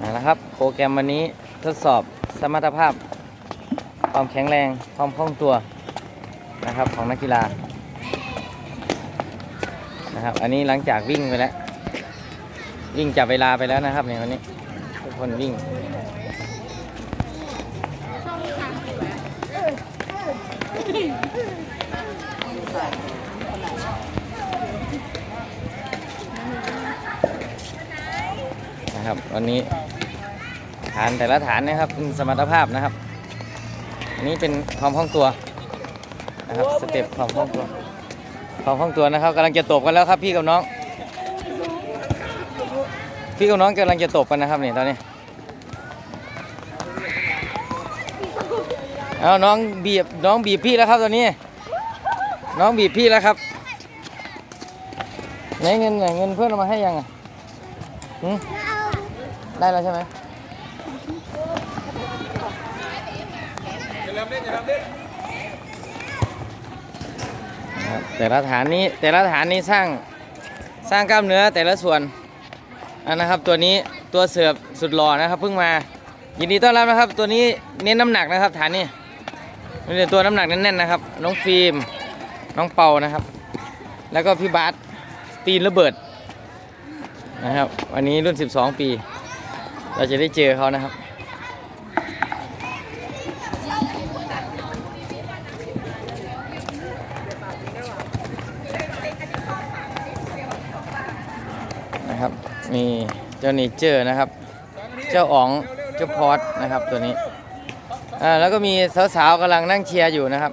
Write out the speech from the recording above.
เอาละครับ โปรแกรมวันนี้ทดสอบสมรรถภาพ ความแข็งแรง ความคล่องตัวนะครับของนักกีฬานะครับ อันนี้หลังจากวิ่งไปแล้ว วิ่งจับเวลาไปแล้วนะครับในวันนี้ทุกคนวิ่ง นะครับ วันนี้ฐานแต่ละฐานนะครับสมรรถภาพนะครับ อันนี้เป็นความคล่องตัวนะครับสเต็ปความคล่องตัวความคล่องตัวนะครับกำลังจะตบกันแล้วครับพี่กับน้อง พี่กับน้องกำลังจะตบกันนะครับเนี่ยตอนนี้เอาน้องบีบน้องบีบพี่แล้วครับตอนนี้ น้องบีบพี่แล้วครับไหนเงินไหนเงินเพื่อนเอามาให้ยังอะ ได้แล้วใช่ไหมนะครับแต่ละฐานนี้แต่ละฐานนี้สร้างสร้างกล้ามเนื้อแต่ละส่วนอันนะครับตัวนี้ตัวเสือบสุดหล่อนะครับเพิ่งมายินดีต้อนรับนะครับ ตัวนี้เน้นน้ำหนักนะครับฐานนี้นี่ตัวน้ำหนักแน่นๆนะครับ น้องฟิล์มน้องเปานะครับ แล้วก็พี่บาสตีนระเบิดนะครับวันนี้รุ่น 12 ปี เราจะได้เจอเขานะครับ นะครับมีเจ้าเนเจอร์นะครับ เจ้าอ๋องเจ้าพอดนะครับตัวนี้อ่าแล้วก็มีสาวๆกำลังนั่งเชียร์อยู่นะครับ